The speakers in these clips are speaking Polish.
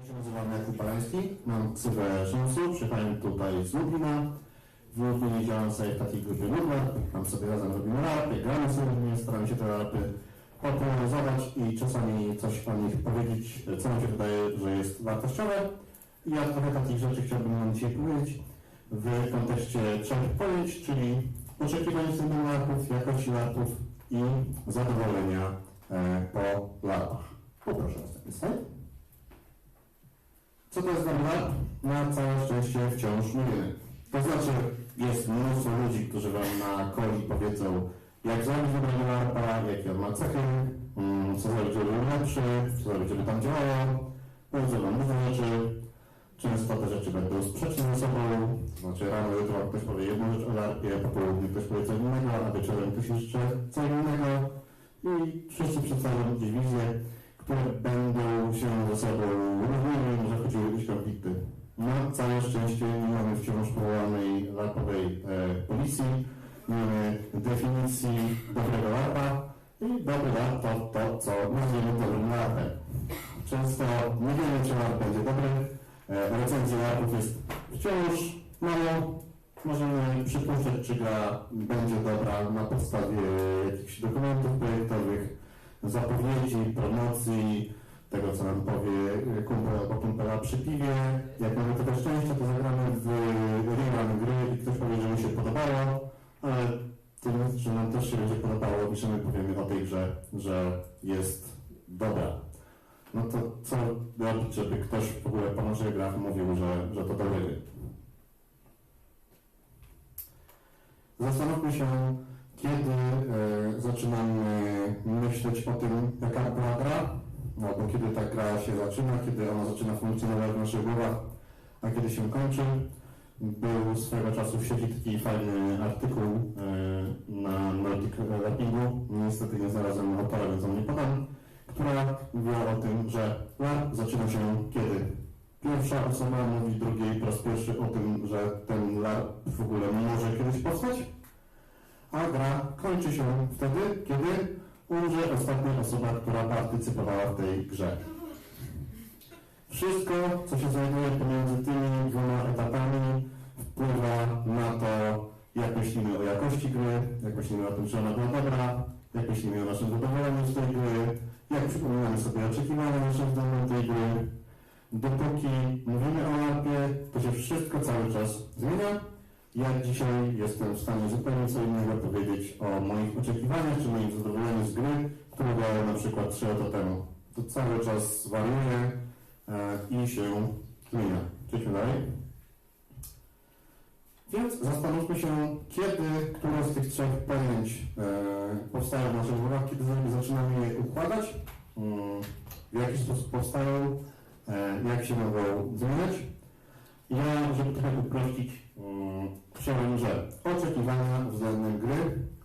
Ja się nazywam Jakub Palański, mam ksywę Szansu, przyjechałem tutaj z Lublina. W Lublinie działam sobie w takiej grupie Nudler, tam sobie razem robimy rapy, gramy sobie staramy się te rapy popularyzować i czasami coś o nich powiedzieć, co nam się wydaje, że jest wartościowe. I ja trochę takich rzeczy chciałbym Wam dzisiaj powiedzieć w kontekście trzech pojęć, czyli oczekiwań względem larpów, jakości larpów i zadowolenia e, po larpach. Poproszę następny slajd. Co to jest larp? Na całe szczęście wciąż nie. To znaczy, jest mnóstwo ludzi, którzy Wam na coli powiedzą, jak zrobić dobrego larpa, jakie on ma cechy, mm, co zrobić, żeby był lepszy, co zrobić, żeby tam działało. Powiedzą Wam różne rzeczy. Często te rzeczy będą sprzeczne ze sobą. To znaczy, rano jutro ktoś powie jedną rzecz o larpie, po południu ktoś powie co innego, a wieczorem ktoś jeszcze co innego. I wszyscy przedstawią gdzieś wizje, zapowiedzi, promocji, tego co nam powie kumpel albo kumpela przy piwie. Jak mamy trochę szczęścia, to zagramy w rerun gry i ktoś powie, że mu się podobało, ale tym, że nam też się będzie podobało i że my powiemy o tej grze, że jest dobra. No to co robić, żeby ktoś w ogóle po naszych grach mówił, że, że to dobre? Zastanówmy się, kiedy e, zaczynamy myśleć o tym, jaka była gra, albo kiedy ta gra się zaczyna, kiedy ona zaczyna funkcjonować w naszych głowach, a kiedy się kończy. Był swego czasu w sieci taki fajny artykuł e, na Nordic Rapingu, niestety nie znalazłem autora, więc on nie podam, która mówiła o tym, że LARP zaczyna się kiedy? Pierwsza osoba mówi drugiej po raz pierwszy o tym, że ten LARP w ogóle może kiedyś powstać, a gra kończy się wtedy, kiedy umrze ostatnia osoba, która partycypowała w tej grze. Wszystko, co się znajduje pomiędzy tymi dwoma etapami, wpływa na to, jak myślimy o jakości gry, jak myślimy o tym, czy ona była dobra, jak myślimy o naszym zadowoleniu z tej gry, jak przypominamy sobie oczekiwania nasze względem tej gry. Dopóki mówimy o larpie, to się wszystko cały czas zmienia. Ja dzisiaj jestem w stanie zupełnie co innego powiedzieć o moich oczekiwaniach, czy moim zadowoleniu z gry, które grałem na przykład 3 lata temu. To cały czas wariuje e, i się zmienia. Przejdźmy dalej. Więc zastanówmy się, kiedy które z tych trzech pojęć e, powstają w naszych głowach, kiedy zaczynamy je układać, mm, w jaki sposób powstają, e, jak się mogą zmieniać. Ja, żeby trochę uprościć, mm, przyjąłem, że oczekiwania względem gry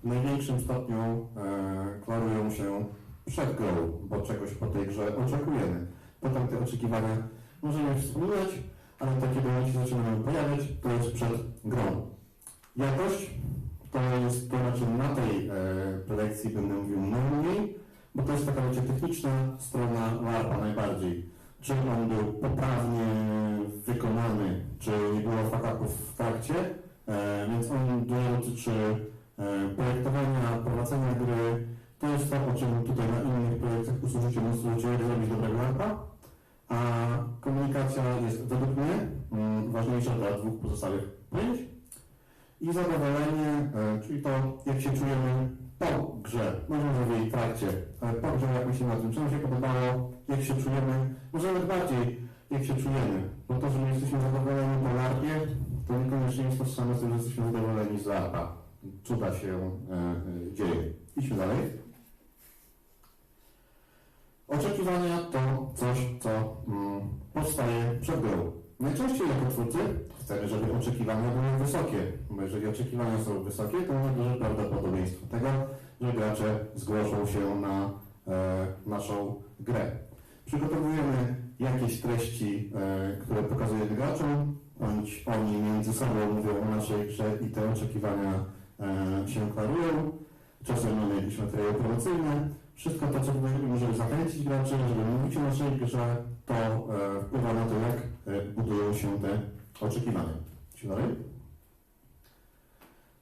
w największym stopniu e, klarują się przed grą, bo czegoś po tej grze oczekujemy. Potem te oczekiwania możemy wspominać, ale one się zaczynają pojawiać, to jest przed grą. Jakość to jest to, na czym na tej e, prelekcji będę mówił najmniej, bo to jest taka wiecie, techniczna strona LARPA najbardziej. Czy on był poprawnie wykonany, czy nie było fakaków w trakcie, e, więc on dotyczy e, projektowania, prowadzenia gry. To jest to, o czym tutaj na innych projektach usłyszycie ludzi, jak zrobić dobrego LARPA. A komunikacja jest według mnie mm, ważniejsza dla dwóch pozostałych pojęć. I zadowolenie, e, czyli to, jak się czujemy po grze, można w jej trakcie, ale po grze, jak myślimy o tym, co nam się podobało, jak się czujemy, może nawet bardziej, jak się czujemy. Bo to, że my jesteśmy zadowoleni po larpie, to niekoniecznie jest tożsame z tym, że jesteśmy zadowoleni z larpa. Cuda się e, e, dzieje. Idźmy dalej. Oczekiwania to coś, co mm, powstaje przed grą. Najczęściej jako twórcy chcemy, żeby oczekiwania były wysokie, bo jeżeli oczekiwania są wysokie, to mamy duże prawdopodobieństwo tego, że gracze zgłoszą się na e, naszą grę. Przygotowujemy jakieś treści, e, które pokazujemy graczom, bądź oni między sobą mówią o naszej grze i te oczekiwania e, się klarują. Czasem mamy jakieś materiały promocyjne, Wszystko to, co żeby zachęcić graczy, żeby mówić o naszej grze, to e, wpływa na to, jak budują się te oczekiwania. Idźmy dalej.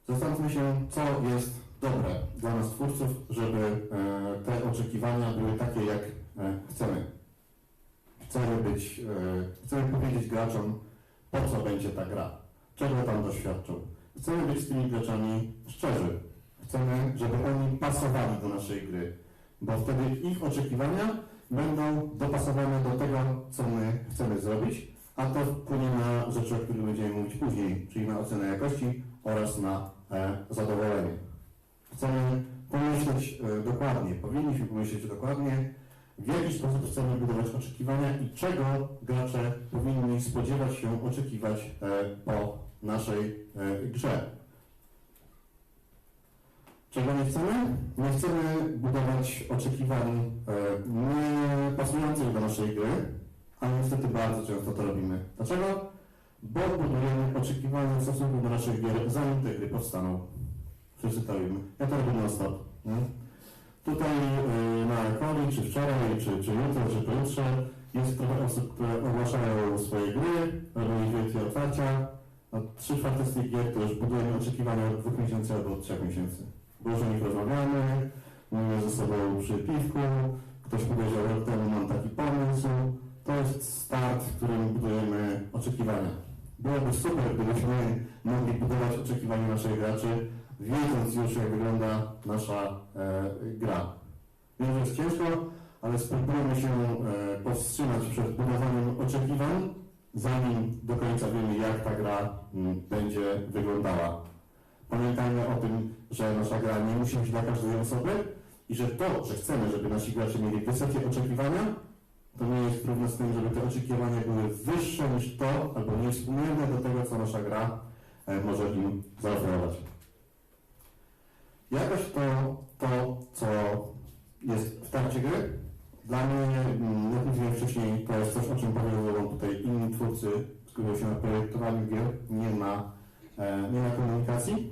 Zastanówmy się, co jest dobre dla nas twórców, żeby te oczekiwania były takie, jak chcemy. Chcemy być, e, chcemy powiedzieć graczom, po co będzie ta gra, czego tam doświadczą. Chcemy być z tymi graczami szczerzy. Chcemy, żeby oni pasowali do naszej gry, bo wtedy ich oczekiwania będą dopasowane do tego, co my chcemy zrobić, a to wpłynie na rzeczy, o których będziemy mówić później, czyli na ocenę jakości oraz na e, zadowolenie. Chcemy pomyśleć e, dokładnie, powinniśmy pomyśleć dokładnie, w jaki sposób chcemy budować oczekiwania i czego gracze powinni spodziewać się oczekiwać e, po naszej e, grze. Czego nie chcemy? Nie chcemy budować oczekiwań e, nie pasujących do naszej gry, a niestety bardzo często to robimy. Dlaczego? Bo budujemy oczekiwania w stosunku do naszych gier, zanim te gry powstaną. Robimy. Ja to robię non stop. Nie? Tutaj y, na Koli, czy wczoraj, czy, czy jutro, czy pojutrze jest trochę osób, które ogłaszają swoje gry, robią ich wielkie otwarcia. Trzy czwarte z tych gier to już budujemy oczekiwania od dwóch miesięcy albo od trzech miesięcy. Bo już o nich rozmawiamy, mówimy ze sobą przy piwku, ktoś powiedział rok temu mam taki pomysł. To jest start, w którym budujemy oczekiwania. Byłoby super, gdybyśmy mogli budować oczekiwania naszych graczy, wiedząc już jak wygląda nasza e, gra. Wiem, że jest ciężko, ale spróbujmy się e, powstrzymać przed budowaniem oczekiwań, zanim do końca wiemy, jak ta gra będzie wyglądała. Pamiętajmy o tym, że nasza gra nie musi być dla każdej osoby i że to, że chcemy, żeby nasi gracze mieli wysokie oczekiwania, to nie jest równe z tym, żeby te oczekiwania były wyższe niż to, albo niewspółmierne do tego, co nasza gra e, może im zaoferować. Jakoś to, to, co jest w trakcie gry, dla mnie, mm, jak mówiłem wcześniej, to jest coś, o czym powiedzą tutaj inni twórcy, skupiają się na projektowaniu gier, nie na, e, nie na komunikacji.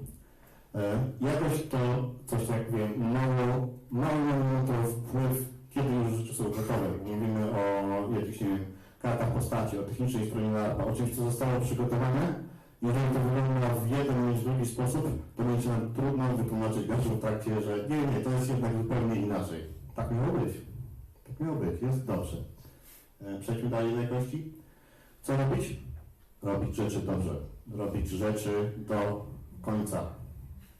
E, jakoś to, coś tak wiem, mało, mało ma na to wpływ, kiedy już rzeczy są gotowe. Mówimy o jakichś, nie wiem, kartach postaci, o technicznej stronie o czymś, co zostało przygotowane, jeżeli to wygląda w jeden bądź drugi sposób, to będzie nam trudno wytłumaczyć graczom w trakcie, że nie, nie, to jest jednak zupełnie inaczej. Tak miało być. Tak miało być, jest dobrze. E, Przejdźmy dalej do jakości. Co robić? Robić rzeczy dobrze. Robić rzeczy do końca.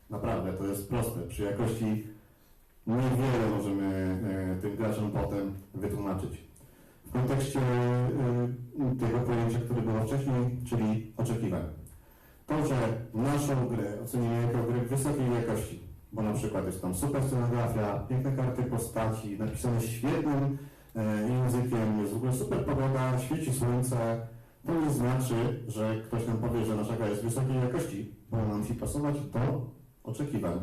Naprawdę, to jest proste. Przy jakości niewiele możemy e, tym graczom potem wytłumaczyć. W kontekście e, tego pojęcia, które było wcześniej, czyli oczekiwań to, że naszą grę ocenimy jako grę wysokiej jakości, bo na przykład jest tam super scenografia, piękne karty postaci, napisane świetnym e, językiem, jest w ogóle super pogoda, świeci słońce, to nie znaczy, że ktoś nam powie, że nasza gra jest wysokiej jakości, bo ona musi pasować do oczekiwań.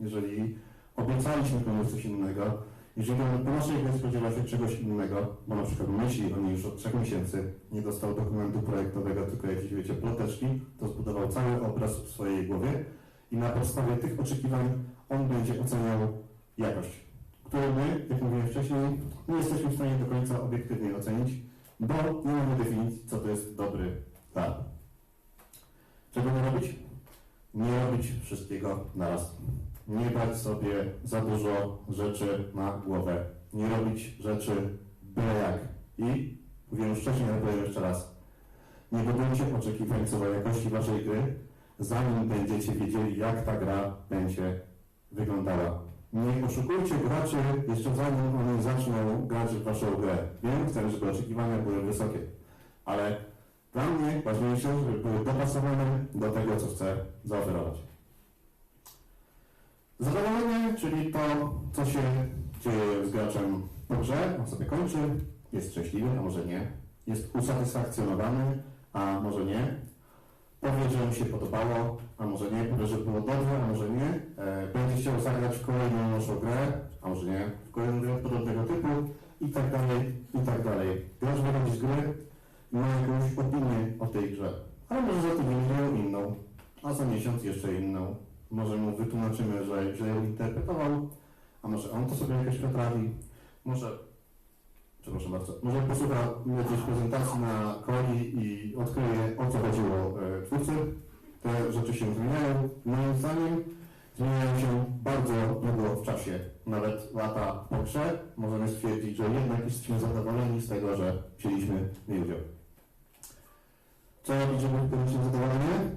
Jeżeli obiecaliśmy komuś coś innego, jeżeli on po naszej grze spodziewa się czegoś innego, bo na przykład myśli o niej już od trzech miesięcy, nie dostał dokumentu projektowego, tylko jakieś, wiecie, ploteczki, to zbudował cały obraz w swojej głowie i na podstawie tych oczekiwań on będzie oceniał jakość, którą my, jak mówiłem wcześniej, nie jesteśmy w stanie do końca obiektywnie ocenić, bo nie mamy definicji, co to jest dobry dar. Czego nie robić? Nie robić wszystkiego naraz nie brać sobie za dużo rzeczy na głowę, nie robić rzeczy byle jak. I mówiłem już wcześniej, ale powiem jeszcze raz. Nie budujcie oczekiwań co do jakości waszej gry, zanim będziecie wiedzieli, jak ta gra będzie wyglądała. Nie oszukujcie graczy jeszcze zanim oni zaczną grać w waszą grę. Wiem, chcę, żeby oczekiwania były wysokie, ale dla mnie ważniejsze, żeby były dopasowane do tego, co chcę zaoferować. Zadowolenie, czyli to, co się dzieje z graczem. W grze, on sobie kończy, jest szczęśliwy, a może nie, jest usatysfakcjonowany, a może nie, powie, że mu się podobało, a może nie, powie, że było dobrze, a może nie, e, będzie chciał zagrać w kolejną naszą grę, a może nie, w kolejną grę podobnego typu i tak dalej, i tak dalej. Gracz wychodzi z gry ma jakąś opinię o tej grze, ale może za tydzień inną, a za miesiąc jeszcze inną, może mu wytłumaczymy, że źle ją interpretował, a może on to sobie jakoś potrafi, może, przepraszam bardzo, może posłucha jakiejś prezentacji na Koli i odkryje o co chodziło e, twórcy. Te rzeczy się zmieniają. Moim zdaniem zmieniają się bardzo długo w czasie, nawet lata po grze. Możemy stwierdzić, że jednak jesteśmy zadowoleni z tego, że wzięliśmy w udział. Co robić, żeby być zadowoleni?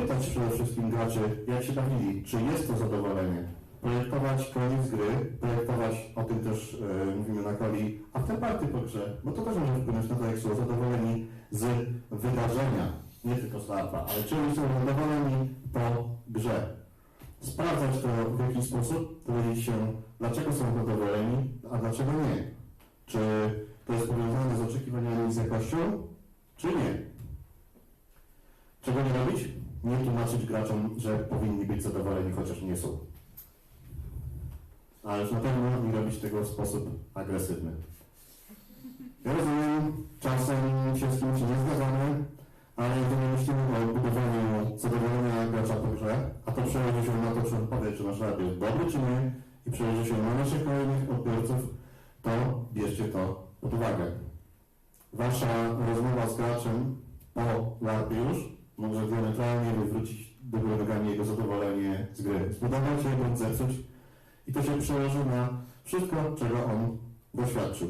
Pytać przede wszystkim graczy, jak się bawili, czy jest to zadowolenie. Projektować koniec gry, projektować, o tym też e, mówimy na koli, afterparty po grze, bo to też może wpłynąć na to, jak są zadowoleni z wydarzenia, nie tylko z lata, ale czy są zadowoleni po grze. Sprawdzać to w jakiś sposób, dowiedzieć się, dlaczego są zadowoleni, a dlaczego nie. Czy to jest powiązane z oczekiwaniami z jakością, czy nie. Czego nie robić? Nie tłumaczyć graczom, że powinni być zadowoleni, chociaż nie są. Ależ na pewno nie robić tego w sposób agresywny. Ja rozumiem, czasem się z kimś nie zgadzamy, ale jeżeli myślimy o budowaniu zadowolenia gracza po grze, a to przełoży się na to, czy odpowiedź, czy nasz rad jest dobry, czy nie, i przełoży się na naszych kolejnych odbiorców, to bierzcie to pod uwagę. Wasza rozmowa z graczem po larpie już może diametralnie wywrócić do góry nogami jego zadowolenie z gry. Zbudować je bądź zepsuć i to się przełoży na wszystko, czego on doświadczył.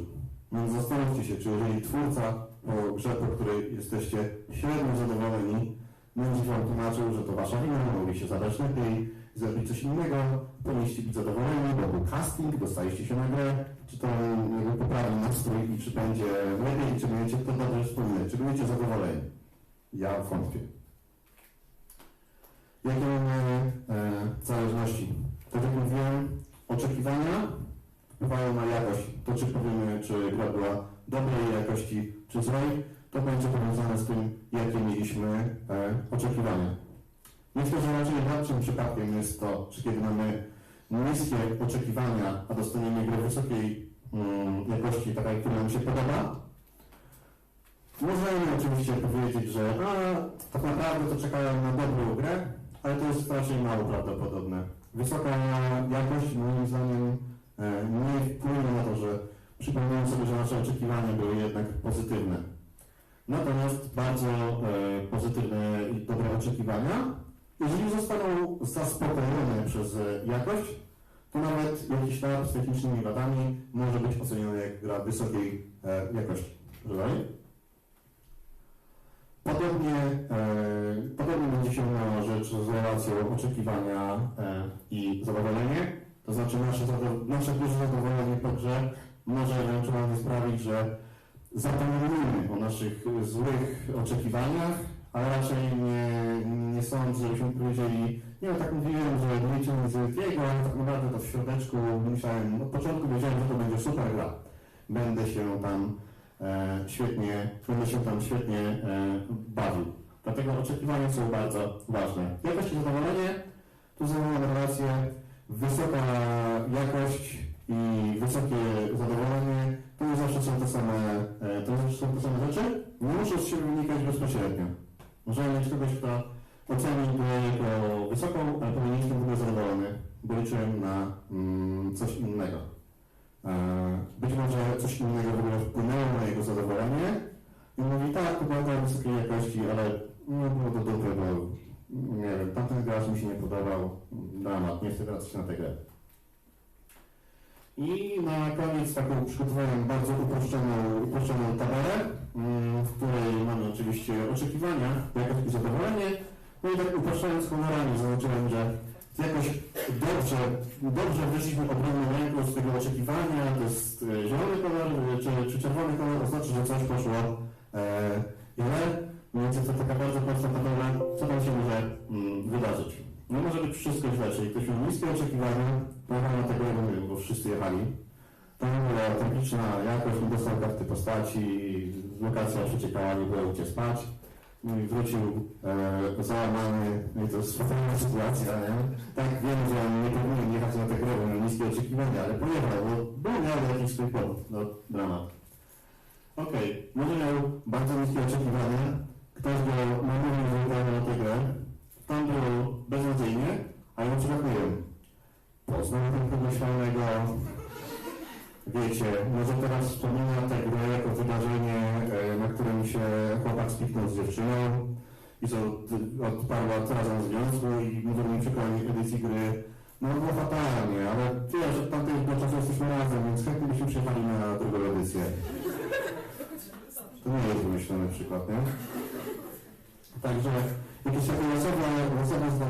Więc zastanówcie się, czy jeżeli twórca po grze, po której jesteście średnio zadowoleni, będzie wam tłumaczył, że to wasza wina, mogli się zadać lepiej, zrobić coś innego, powinniście być zadowoleni, bo był casting, dostaliście się na grę, czy to jakby poprawi nastrój i czy będzie lepiej, czy będziecie to dobrze wspominać, czy będziecie zadowoleni. Ja wątpię. Jakie mamy e, zależności? Tak jak mówiłem, oczekiwania wpływają na jakość. To, czy powiemy, czy gra była dobrej jakości, czy złej, to będzie powiązane z tym, jakie mieliśmy e, oczekiwania. Myślę, że raczej lepszym przypadkiem jest to, że kiedy mamy niskie oczekiwania, a dostaniemy grę wysokiej mm, jakości, takiej, która nam się podoba, możemy oczywiście powiedzieć, że a, tak naprawdę to czekają na dobrą grę, ale to jest raczej mało prawdopodobne. Wysoka jakość moim zdaniem e, nie wpłynie na to, że przypominam sobie, że nasze oczekiwania były jednak pozytywne. Natomiast bardzo e, pozytywne i dobre oczekiwania, jeżeli zostaną zaspokojone przez e, jakość, to nawet jakiś lab z technicznymi wadami może być oceniony jak gra wysokiej jakości. Dalej? Podobnie, e, podobnie będzie się miała rzecz z relacją oczekiwania e, i zadowolenie. To znaczy nasze, nasze duże zadowolenie grze może ewentualnie sprawić, że zapomnimy o naszych złych oczekiwaniach, ale raczej nie, nie sądzę, żebyśmy powiedzieli, nie no tak mówiłem, że liczę nic wielkiego, ale tak naprawdę to w środeczku myślałem, od początku wiedziałem, że to będzie super gra. Będę się tam świetnie, będę się tam świetnie e, bawił. Dlatego oczekiwania są bardzo ważne. Jakość i zadowolenie, tu zadowolone relacje, wysoka jakość i wysokie zadowolenie, to nie zawsze są te same, e, to zawsze są te same rzeczy, nie muszą z siebie wynikać bezpośrednio. Możemy mieć kogoś, kto oceni grę jako wysoką, ale powinien ogóle zadowolony, bo liczyłem na mm, coś innego. E, Być może coś innego w ogóle wpłynęło na jego zadowolenie i mówi, tak, to była wysokiej jakości, ale nie było to dobre, bo nie wiem, tamten gracz mi się nie podobał, dramat, nie chcę wracać na tę grę. I na koniec taką przygotowałem bardzo uproszczoną, uproszczoną tabelę, mm, w której mamy oczywiście oczekiwania, jakość i zadowolenie. No i tak upraszczając honorami zaznaczyłem, że jakoś dobrze, dobrze wyszliśmy obronną ręką z tego oczekiwania, to jest e, zielony kolor e, czy, czy czerwony kolor, oznacza, że coś poszło e, źle, więc jest to taka bardzo prosta tabela, co tam się może mm, wydarzyć. No może być wszystko źle, czyli ktoś miał niskie oczekiwania, pojechał na tego nie bo wszyscy jechali. Tam była techniczna jakość, nie dostał karty postaci, lokacja przeciekała, nie było gdzie spać. No i wrócił e, załamany, no to jest fatalna sytuacja, nie? Tak, wiem, że on nie powinien jechać na grę, bo miał niskie oczekiwania, ale pojechał, bo, bo miał jakiś swój powód, no dramat. Okej, może miał bardzo niskie oczekiwania, ktoś go namówił, że jechał na tę grę, tam było beznadziejnie, a ja zadowolenie. poznał pięknego śmiałego. Wiecie, może teraz wspomina tę grę jako wydarzenie, e, na którym się chłopak spiknął z dziewczyną i co od- odparła razem w związku i mówią mi przykład edycji gry. No było fatalnie, ale wiesz, że tamtego czasu jesteśmy razem, więc chętnie byśmy przyjechali na drugą edycję. To nie jest wymyślony przykład, nie? Także jakieś takie losowe, losowe